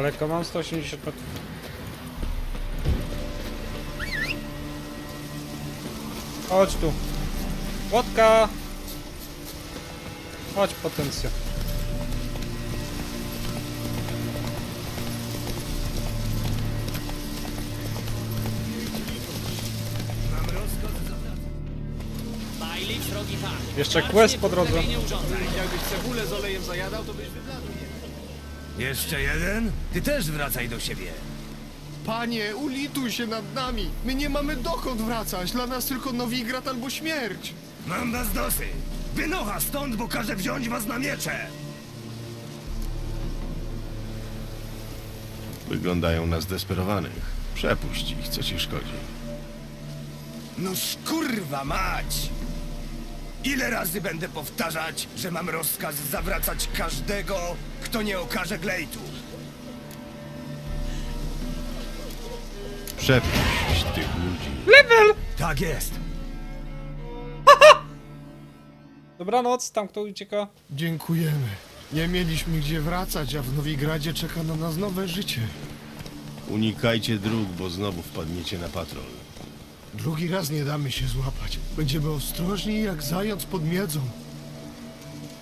Daleko mam 180 metrów. Chodź tu. Łotka! Chodź potencjał. Jeszcze quest po drodze. Jakbyś cebulę z olejem zajadał, to byś wybladł. Jeszcze jeden? Ty też wracaj do siebie. Panie, ulituj się nad nami. My nie mamy dokąd wracać. Dla nas tylko Nowigrad albo śmierć. Mam was dosyć. Wynocha stąd, bo każę wziąć was na miecze. Wyglądają na zdesperowanych. Przepuść ich, co ci szkodzi. No kurwa mać! Ile razy będę powtarzać, że mam rozkaz zawracać każdego, kto nie okaże glejtu? Przepuść tych ludzi. Tak jest. Dobranoc, tam kto ucieka. Dziękujemy. Nie mieliśmy gdzie wracać, a w Nowigradzie czeka na nas nowe życie. Unikajcie dróg, bo znowu wpadniecie na patrol. Drugi raz nie damy się złapać. Będziemy ostrożni jak zając pod miedzą.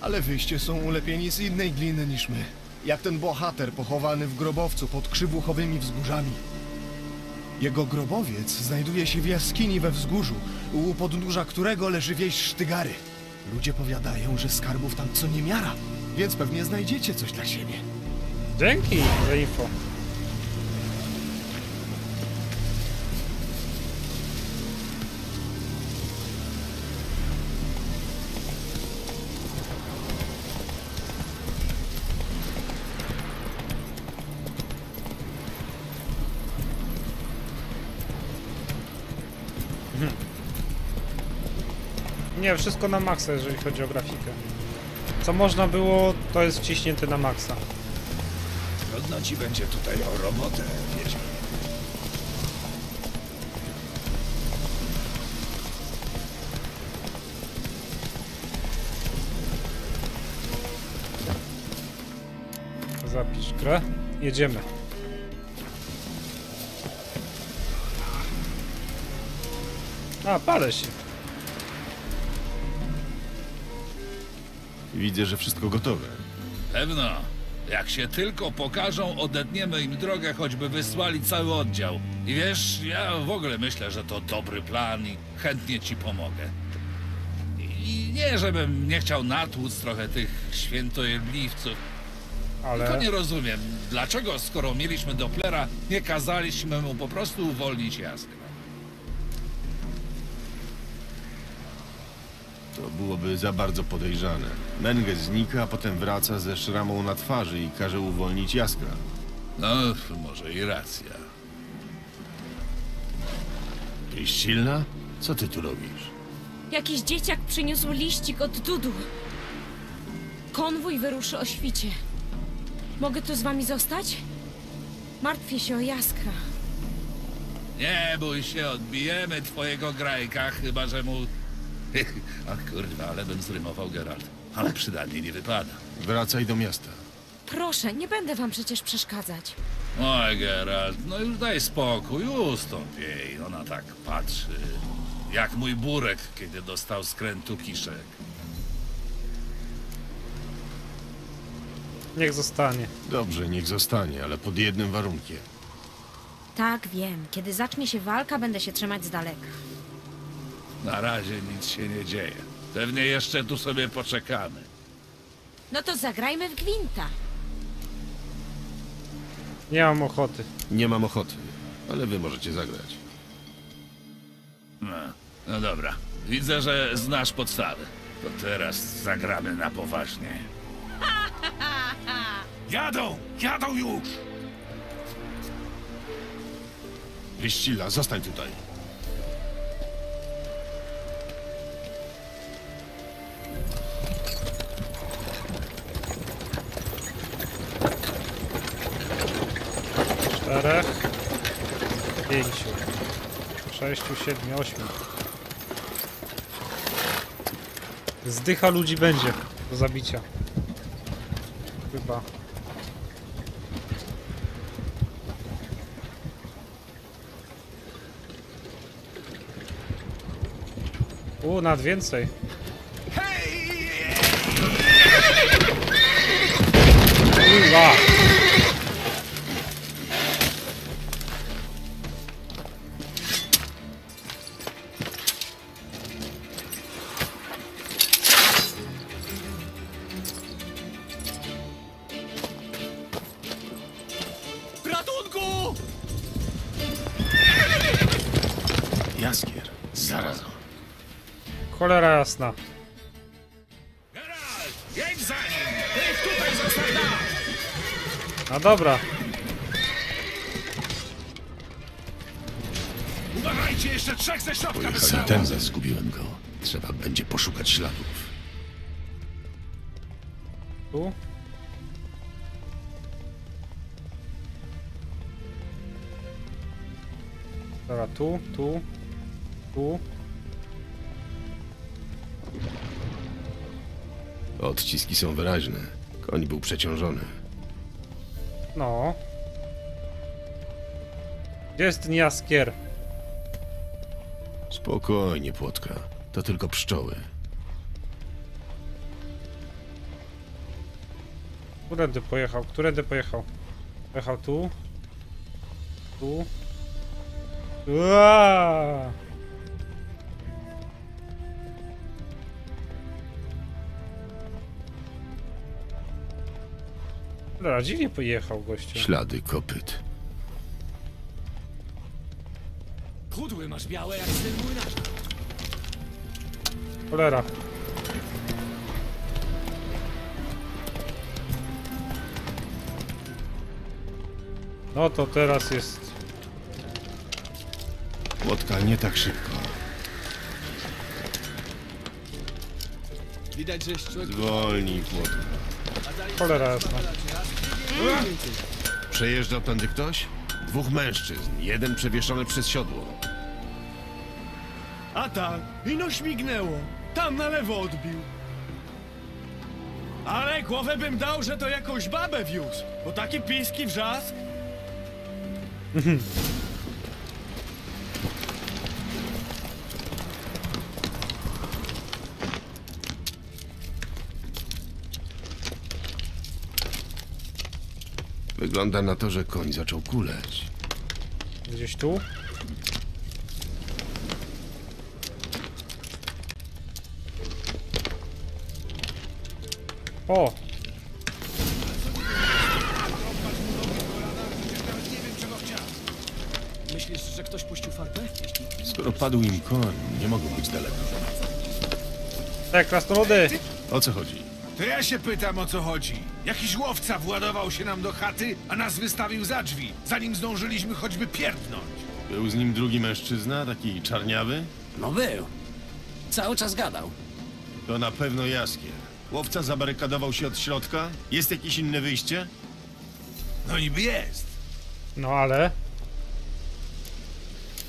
Ale wyście są ulepieni z innej gliny niż my. Jak ten bohater pochowany w grobowcu pod krzywuchowymi wzgórzami. Jego grobowiec znajduje się w jaskini we wzgórzu, u podnóża którego leży wieś Sztygary. Ludzie powiadają, że skarbów tam co niemiara, więc pewnie znajdziecie coś dla siebie. Dzięki za info. Nie, wszystko na maksa, jeżeli chodzi o grafikę. Co można było, to jest wciśnięte na maksa. Trudno ci będzie tutaj o robotę, Wiedźmin. Zapisz grę. Jedziemy. A, palę się. Widzę, że wszystko gotowe. Pewno. Jak się tylko pokażą, odetniemy im drogę, choćby wysłali cały oddział. I wiesz, ja w ogóle myślę, że to dobry plan i chętnie ci pomogę. I nie, żebym nie chciał natłuc trochę tych świętojedliwców. Tylko Ale... nie rozumiem, dlaczego skoro mieliśmy Dopplera, nie kazaliśmy mu po prostu uwolnić jaskra. To byłoby za bardzo podejrzane. Menge znika, a potem wraca ze szramą na twarzy i każe uwolnić jaskra. No, może i racja. Silna? Co ty tu robisz? Jakiś dzieciak przyniósł liścik od Dudu. Konwój wyruszy o świcie. Mogę tu z wami zostać? Martwię się o Jaskra. Nie bój się, odbijemy twojego grajka, chyba że mu... Ach kurwa, ale bym zrymował Geralt. Ale przydatnie nie wypada. Wracaj do miasta. Proszę, nie będę wam przecież przeszkadzać. Oj, Geralt, no już daj spokój, ustąp jej. Ona tak patrzy, jak mój burek, kiedy dostał skrętu kiszek. Niech zostanie. Dobrze, niech zostanie, ale pod jednym warunkiem. Tak, wiem. Kiedy zacznie się walka, będę się trzymać z daleka. Na razie nic się nie dzieje. Pewnie jeszcze tu sobie poczekamy. No to zagrajmy w gwinta. Nie mam ochoty. Nie mam ochoty, ale wy możecie zagrać. No, no dobra, widzę, że znasz podstawy. To teraz zagramy na poważnie. Jadą! Jadą już! Wyścila, zostań tutaj. 6, 7, 8. Zdycha ludzi będzie do zabicia. Chyba. U, nad więcej. Ula. Zostaw nam! No dobra. Uważajcie, jeszcze trzech ze środka tędy, zgubiłem go. Trzeba będzie poszukać śladów. Tu. Dobra, tu, tu, tu. Odciski są wyraźne. Koń był przeciążony. No. Gdzie jest ten jaskier? Spokojnie, płotka. To tylko pszczoły. Którędy pojechał? Którędy pojechał? Pojechał tu. Tu. Ua! Dobra, dziwnie pojechał gościu. Ślady kopyt. Kudły masz białe jak syn młynarza. Cholera. No to teraz jest... Płotka nie tak szybko. Widać, że jest człowiek... Zwolnij, płotka. Cholera jasna. Przejeżdżał tędy ktoś? Dwóch mężczyzn. Jeden przewieszony przez siodło. A tak, ino śmignęło. Tam na lewo odbił. Ale głowę bym dał, że to jakąś babę wiózł, bo taki piski wrzask. Wygląda na to, że koń zaczął kuleć. Gdzieś tu? O! Myślisz, że ktoś puścił farbę? Skoro padł im koń, nie mogą być daleko. Tak, krasnoludy! O co chodzi? To ja się pytam, o co chodzi. Jakiś łowca władował się nam do chaty, a nas wystawił za drzwi, zanim zdążyliśmy choćby pierdnąć. Był z nim drugi mężczyzna, taki czarniawy? No był. Cały czas gadał. To na pewno jaskier. Łowca zabarykadował się od środka? Jest jakieś inne wyjście? No niby jest. No ale...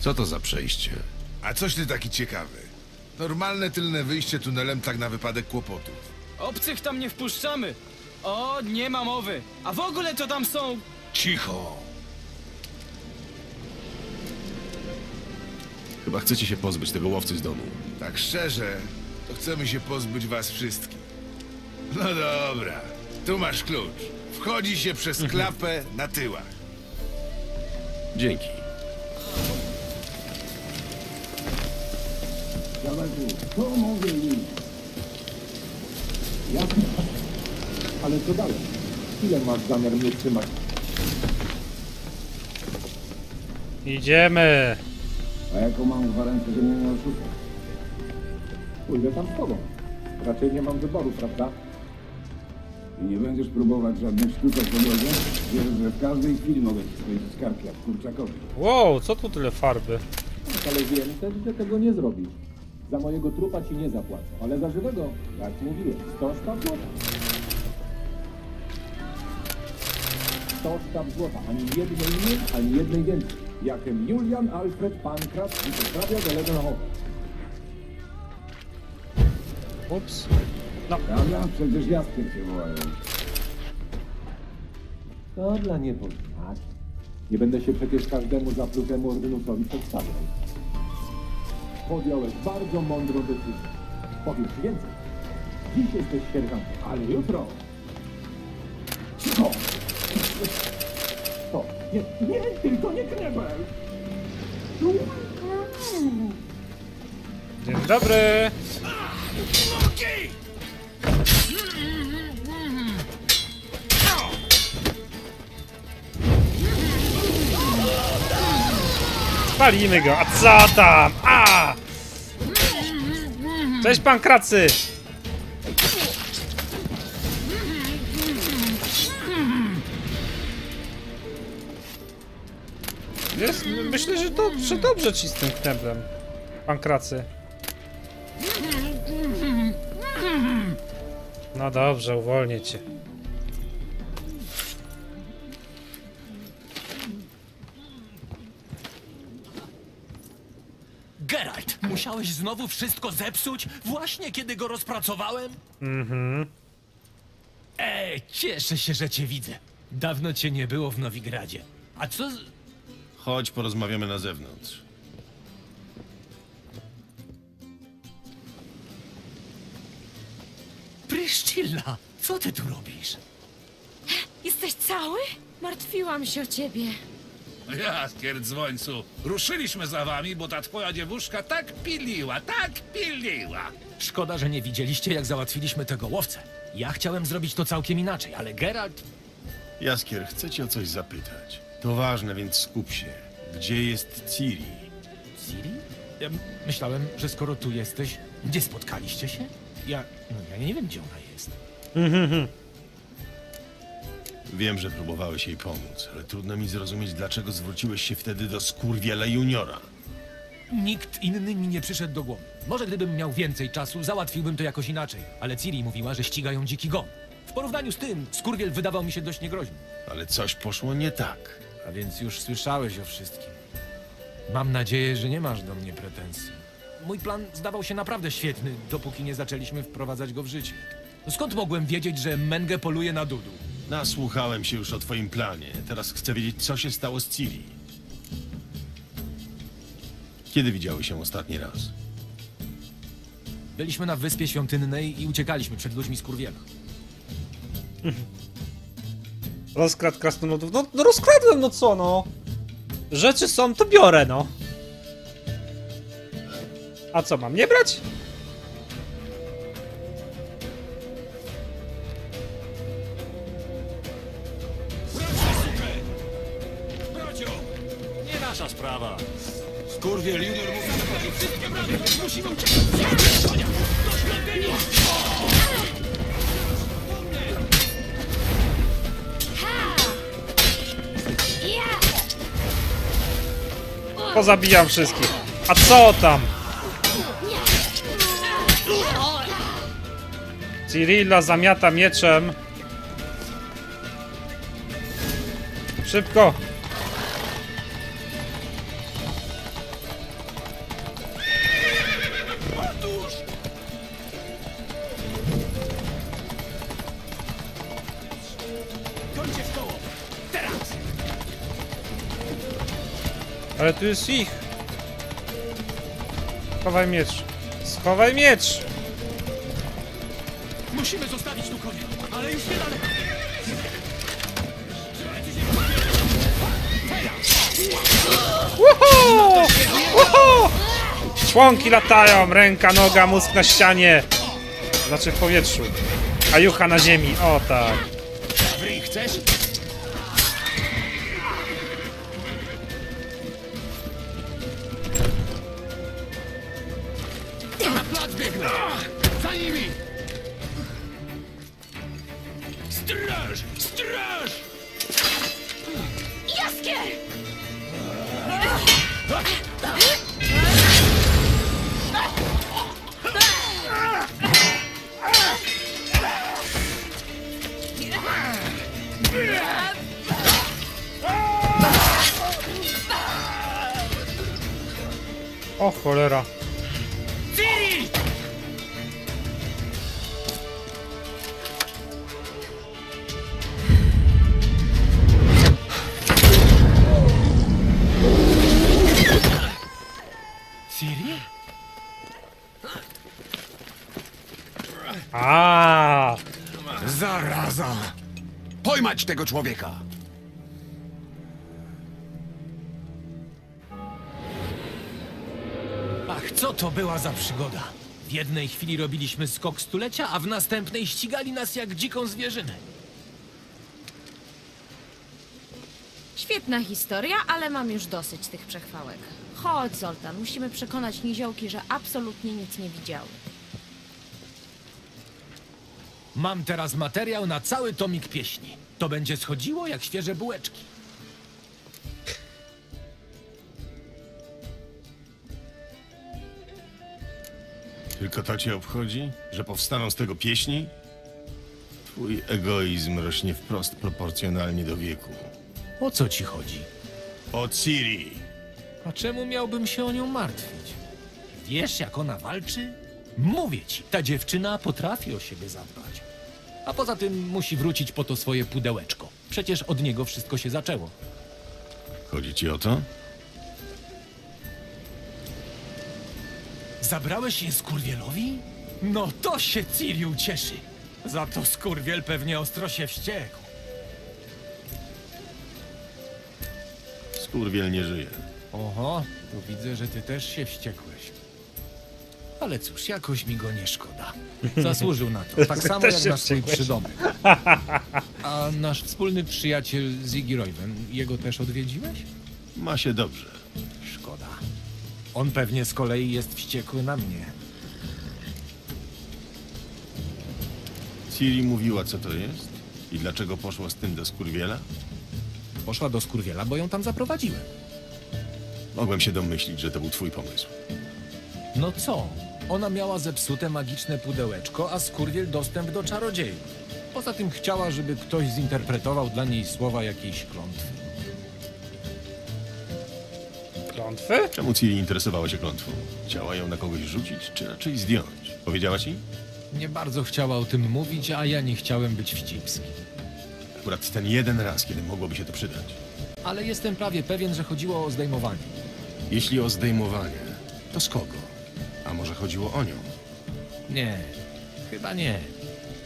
Co to za przejście? A coś ty taki ciekawy? Normalne tylne wyjście tunelem tak na wypadek kłopotów. Obcych tam nie wpuszczamy. O, nie ma mowy. A w ogóle to tam są... Cicho. Chyba chcecie się pozbyć tego łowcy z domu. Tak szczerze, to chcemy się pozbyć was wszystkich. No dobra, tu masz klucz. Wchodzi się przez klapę na tyłach. Dzięki. Ale co dalej? Ile masz zamiar mnie trzymać? Idziemy! A jaką mam gwarancję, że mnie nie oszukasz? Pójdę tam z tobą. Raczej nie mam wyboru, prawda? I nie będziesz próbować żadnych sztuczek po drodze? Wiesz, że w każdej chwili mogę ci skończyć kartki jak kurczakowi. Wow, co tu tyle farby? Tak, ale wiem też, że tego nie zrobisz. Za mojego trupa ci nie zapłacę, ale za żywego, jak mówiłem, 100 sztab 100 sztab złota, ani jednej mniej, ani jednej więcej. Jakem Julian Alfred Pankrat i poprawia do Legenhofa. Ups. Prawda? Przecież Jaskier cię wołają. To dla niepoznaki. Nie będę się przecież każdemu zaplutemu ordynusowi przedstawiał. Podjąłeś bardzo mądrą decyzję. Powiem ci więcej. Dziś jesteś sierżantem, ale jutro... Co? Nie, nie, tylko nie knebel! Dzień dobry. Spalimy go, a co tam? A! Cześć pan Kracy! Myślę, że dobrze, ci z tym kneblem. Pan Kracy. No dobrze, uwolnię cię. Geralt, musiałeś znowu wszystko zepsuć? Właśnie kiedy go rozpracowałem? Mhm. Ej, cieszę się, że cię widzę. Dawno cię nie było w Nowigradzie. A co z... Chodź, porozmawiamy na zewnątrz. Pryszcilla, co ty tu robisz? Jesteś cały? Martwiłam się o ciebie. Jaskier dzwońcu, ruszyliśmy za wami, bo ta twoja dziewuszka tak piliła, tak piliła. Szkoda, że nie widzieliście, jak załatwiliśmy tego łowcę. Ja chciałem zrobić to całkiem inaczej, ale Geralt... Jaskier, chcę cię o coś zapytać. To ważne, więc skup się. Gdzie jest Ciri? Ciri? Ja myślałem, że skoro tu jesteś, gdzie spotkaliście się? Ja... No, ja nie wiem, gdzie ona jest. Wiem, że próbowałeś jej pomóc, ale trudno mi zrozumieć, dlaczego zwróciłeś się wtedy do skurwiela juniora. Nikt inny mi nie przyszedł do głowy. Może gdybym miał więcej czasu, załatwiłbym to jakoś inaczej. Ale Ciri mówiła, że ścigają dziki gon. W porównaniu z tym, skurwiel wydawał mi się dość niegroźny. Ale coś poszło nie tak. A więc już słyszałeś o wszystkim. Mam nadzieję, że nie masz do mnie pretensji. Mój plan zdawał się naprawdę świetny, dopóki nie zaczęliśmy wprowadzać go w życie. Skąd mogłem wiedzieć, że Mengę poluje na Dudu? Nasłuchałem się już o twoim planie. Teraz chcę wiedzieć, co się stało z Ciri. Kiedy widziały się ostatni raz? Byliśmy na Wyspie Świątynnej i uciekaliśmy przed ludźmi skurwiela. Rozkradł krasnoludów. No, no rozkradłem, no co no? Rzeczy są, to biorę, no. A co, mam nie brać? Pozabijam wszystkich. A co tam? Cyrilla zamiata mieczem. Szybko. Kończę Ale tu jest ich. Schowaj miecz. Schowaj miecz. Musimy zostawić tu ale już niedaleko. Uhu! Uhu! Członki latają, ręka, noga, mózg na ścianie. Znaczy w powietrzu. A jucha na ziemi, o tak. Chcesz? O cholera. Zaraza! Pojmać tego człowieka! To była za przygoda? W jednej chwili robiliśmy skok stulecia, a w następnej ścigali nas jak dziką zwierzynę. Świetna historia, ale mam już dosyć tych przechwałek. Chodź, Zoltan, musimy przekonać niziołki, że absolutnie nic nie widziały. Mam teraz materiał na cały tomik pieśni. To będzie schodziło jak świeże bułeczki. Tylko to cię obchodzi? Że powstaną z tego pieśni? Twój egoizm rośnie wprost proporcjonalnie do wieku. O co ci chodzi? O Ciri! A czemu miałbym się o nią martwić? Wiesz, jak ona walczy? Mówię ci, ta dziewczyna potrafi o siebie zadbać. A poza tym musi wrócić po to swoje pudełeczko. Przecież od niego wszystko się zaczęło. Chodzi ci o to? Zabrałeś je skurwielowi? No to się Ciri ucieszy. Za to skurwiel pewnie ostro się wściekł. Skurwiel nie żyje. Oho, to widzę, że ty też się wściekłeś. Ale cóż, jakoś mi go nie szkoda. Zasłużył na to, tak samo jak na swój przydomek. A nasz wspólny przyjaciel Ziggy Royven, jego też odwiedziłeś? Ma się dobrze. On pewnie z kolei jest wściekły na mnie. Ciri mówiła, co to jest? I dlaczego poszła z tym do skurwiela? Poszła do skurwiela, bo ją tam zaprowadziłem. Mogłem się domyślić, że to był twój pomysł. No co? Ona miała zepsute magiczne pudełeczko, a skurwiel dostęp do czarodziejów. Poza tym chciała, żeby ktoś zinterpretował dla niej słowa jakiejś klątwy. Klątwy? Czemu Ciri interesowała się klątwą? Chciała ją na kogoś rzucić, czy raczej zdjąć? Powiedziała ci? Nie bardzo chciała o tym mówić, a ja nie chciałem być wścibski. Akurat ten jeden raz, kiedy mogłoby się to przydać. Ale jestem prawie pewien, że chodziło o zdejmowanie. Jeśli o zdejmowanie, to z kogo? A może chodziło o nią? Nie, chyba nie.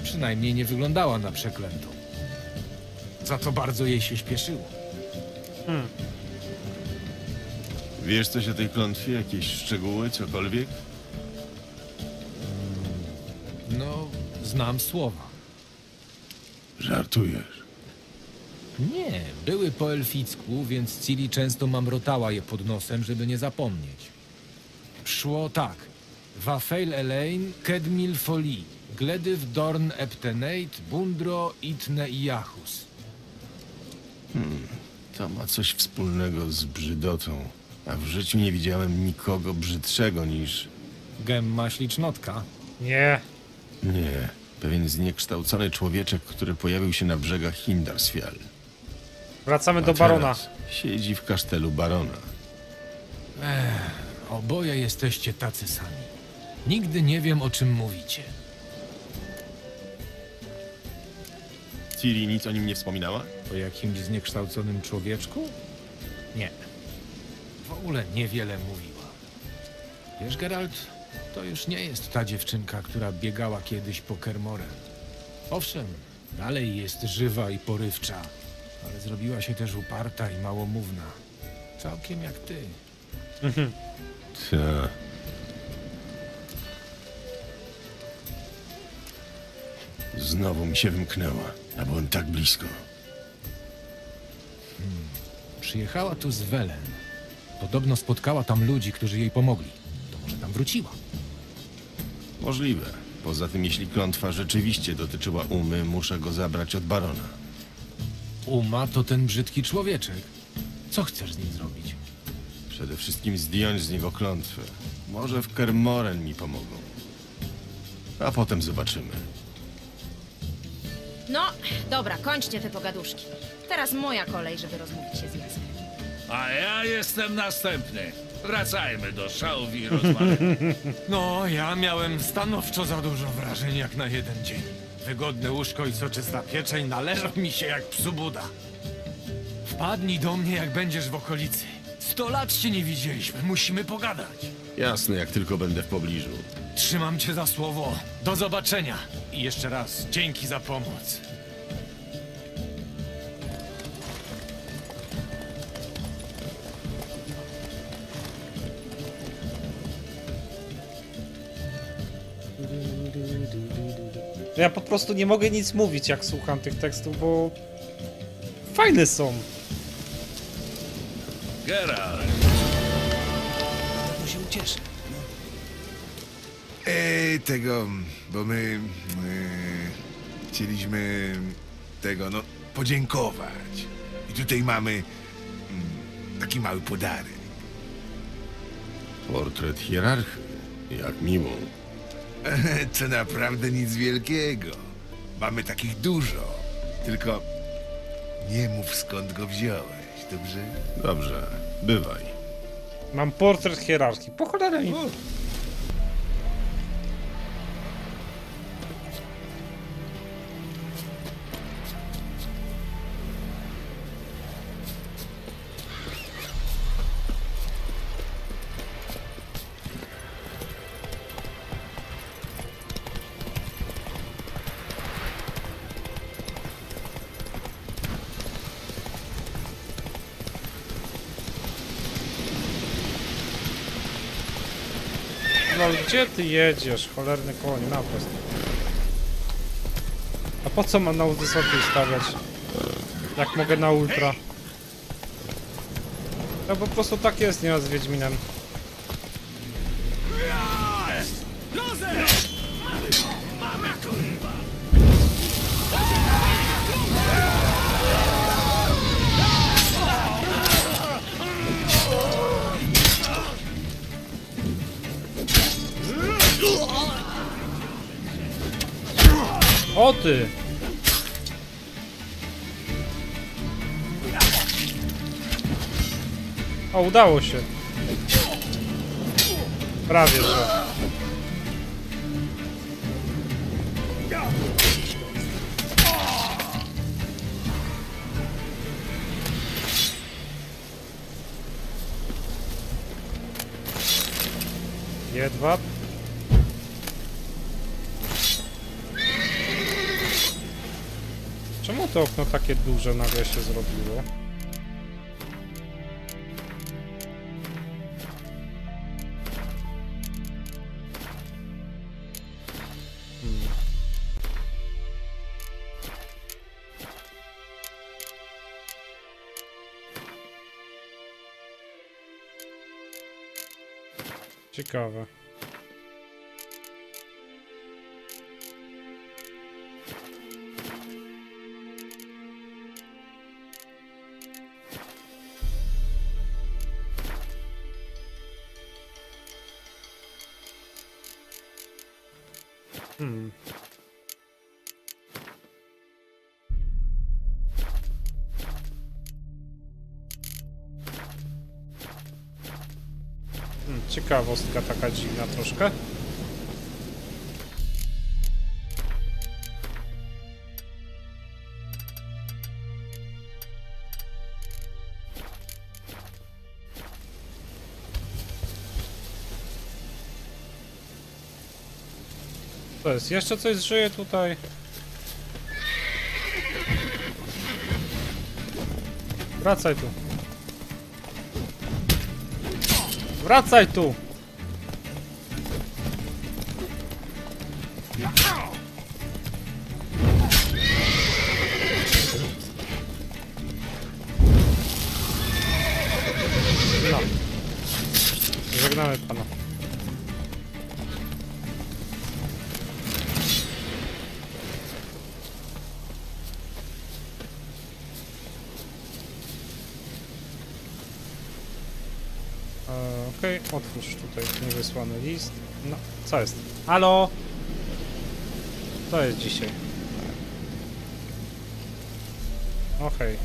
Przynajmniej nie wyglądała na przeklętą. Za to bardzo jej się śpieszyło. Wiesz coś o tej klątwie? Jakieś szczegóły, cokolwiek? No, znam słowa. Żartujesz. Nie, były po elficku, więc Ciri często mamrotała je pod nosem, żeby nie zapomnieć. Szło tak. Wafeil Elaine, Kedmil Foli, Gledyw Dorn Eptenate, Bundro, Itne i Jachus. To ma coś wspólnego z brzydotą. A w życiu nie widziałem nikogo brzydszego niż... Gemma ślicznotka. Nie. Nie. Pewien zniekształcony człowieczek, który pojawił się na brzegach Hindarsfjall. Wracamy A do barona. Siedzi w kasztelu barona. Oboje jesteście tacy sami. Nigdy nie wiem, o czym mówicie. Ciri nic o nim nie wspominała? O jakimś zniekształconym człowieczku? Nie. Ogóle niewiele mówiła. Wiesz, Geralt, to już nie jest ta dziewczynka, która biegała kiedyś po Kermorem. Owszem, dalej jest żywa i porywcza, ale zrobiła się też uparta i małomówna. Całkiem jak ty. Ta. Znowu mi się wymknęła, a byłem tak blisko. Przyjechała tu z Welen. Podobno spotkała tam ludzi, którzy jej pomogli. To może tam wróciła. Możliwe. Poza tym, jeśli klątwa rzeczywiście dotyczyła umy, muszę go zabrać od barona. Uma to ten brzydki człowieczek. Co chcesz z nim zrobić? Przede wszystkim zdjąć z niego klątwę. Może w Kermoren mi pomogą. A potem zobaczymy. No, dobra, kończcie te pogaduszki. Teraz moja kolej, żeby rozmówić się z Jaskiem. A ja jestem następny. Wracajmy do szałów i rozmawiamy. No, ja miałem stanowczo za dużo wrażeń jak na jeden dzień. Wygodne łóżko i soczysta pieczeń należą mi się jak psu Buda. Wpadnij do mnie, jak będziesz w okolicy. Sto lat się nie widzieliśmy, musimy pogadać. Jasne, jak tylko będę w pobliżu. Trzymam cię za słowo. Do zobaczenia. I jeszcze raz, dzięki za pomoc. Ja po prostu nie mogę nic mówić, jak słucham tych tekstów, bo fajne są. Geralt, To się ucieszy. Ej, tego, bo my chcieliśmy tego, no, podziękować. I tutaj mamy mm, taki mały podarek. Portret hierarchy. Jak miło. To naprawdę nic wielkiego. Mamy takich dużo. Tylko nie mów skąd go wziąłeś, dobrze? Dobrze, bywaj. Mam portret hierarchii. Po cholerę mi. No gdzie ty jedziesz, cholerny koń, naprost. A po co mam na wysokiej stawiać? Jak mogę na ultra? No po prostu tak jest, nie ma z Wiedźminem. O ty! O, udało się. Prawie, że. Jedwab. To okno takie duże nagle się zrobiło? Hmm. Ciekawe. Ciekawostka taka dziwna troszkę. To jest, jeszcze coś żyje tutaj. Wracaj tu. Wracaj tu! List. No, co jest? Halo? To jest dzisiaj. Okej.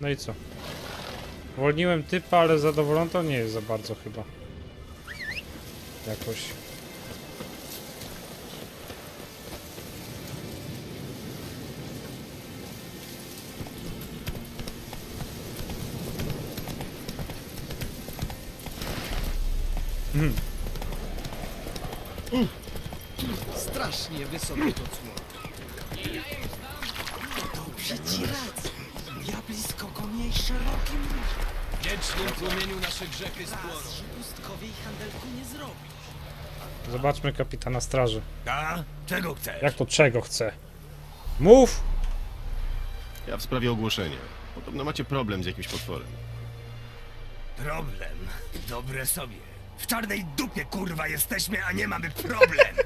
No i co? Uwolniłem typa, ale zadowolony to nie jest za bardzo chyba jakoś. Strasznie wysokie to cło. To przecirac. Ja blisko go mniej szerokim. W wiecznym płomieniu nasze grzechy spłoną. Pustkowie i handelku nie zrobi. Zobaczmy kapitana straży. A? Czego chcesz? Jak to czego chce? Mów! Ja w sprawie ogłoszenia. Podobno macie problem z jakimś potworem. Problem? Dobre sobie. W czarnej dupie kurwa jesteśmy, a nie mamy problem.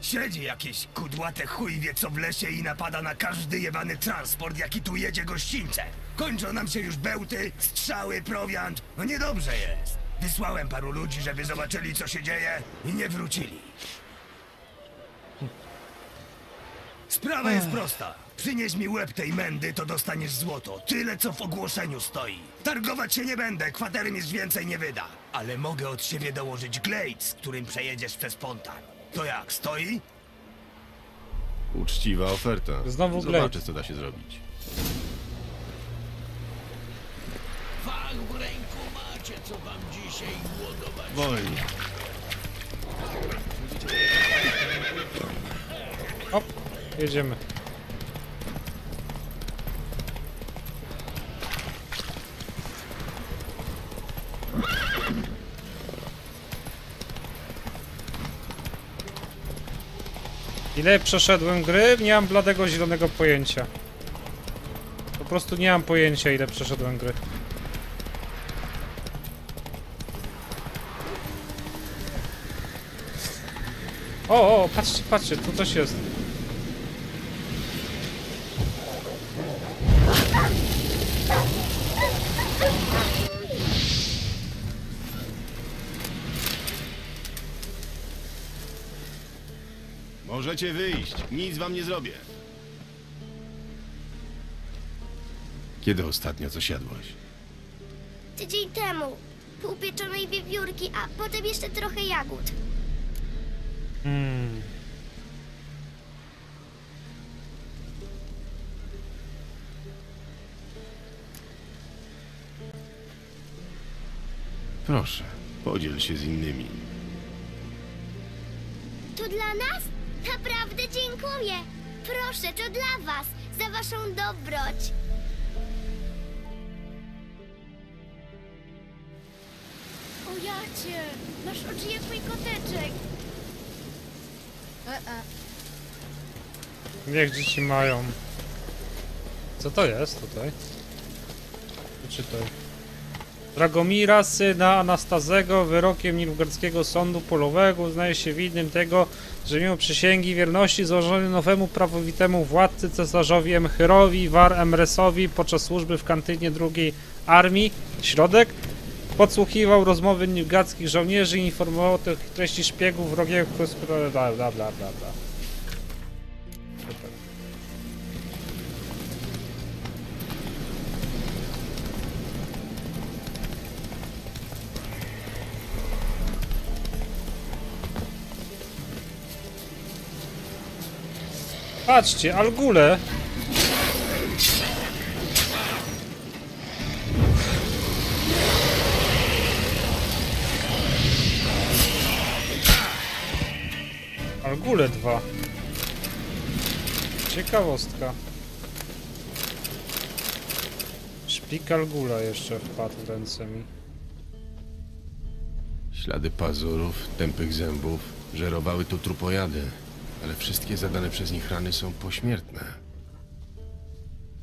Siedzi jakieś kudłate chuj wie co w lesie i napada na każdy jebany transport, jaki tu jedzie gościńce. Kończą nam się już bełty, strzały, prowiant. No niedobrze jest. Wysłałem paru ludzi, żeby zobaczyli co się dzieje i nie wrócili. Sprawa jest prosta. Przynieś mi łeb tej mędy, to dostaniesz złoto. Tyle, co w ogłoszeniu stoi. Targować się nie będę, kwatery mi już więcej nie wyda. Ale mogę od siebie dołożyć glejt, z którym przejedziesz przez Pontar. To jak, stoi? Uczciwa oferta. Znowu Zobaczę, Glade. co da się zrobić. Fach w ręku macie, co wam dzisiaj głodować. Wolniej. Hop, jedziemy. Ile przeszedłem gry? Nie mam bladego zielonego pojęcia. Po prostu nie mam pojęcia ile przeszedłem gry. O, o, patrzcie, patrzcie, tu coś jest. Możecie wyjść. Nic wam nie zrobię. Kiedy ostatnio coś jadłaś? Tydzień temu. Pół pieczonej wiewiórki, a potem jeszcze trochę jagód. Hmm. Proszę, podziel się z innymi. To dla nas? Naprawdę dziękuję. Proszę, to dla was. Za waszą dobroć. O jacie, masz oczy jak mój koteczek. E, e. Niech dzieci mają. Co to jest tutaj? Czytaj. Dragomira, syna Anastazego, wyrokiem Nilfgaardzkiego Sądu Polowego uznaje się winnym tego, że mimo przysięgi wierności złożonej nowemu prawowitemu władcy cesarzowi Emchyrowi War Emresowi podczas służby w kantynie drugiej armii, środek, podsłuchiwał rozmowy nilfgaardzkich żołnierzy i informował o tych treści szpiegów wrogiego bla bla bla bla bla. Patrzcie, Algule. Algule 2. Ciekawostka. Szpik Algula jeszcze wpadł w ręce mi. Ślady pazurów, tępych zębów, żerowały tu trupojady, ale wszystkie zadane przez nich rany są pośmiertne.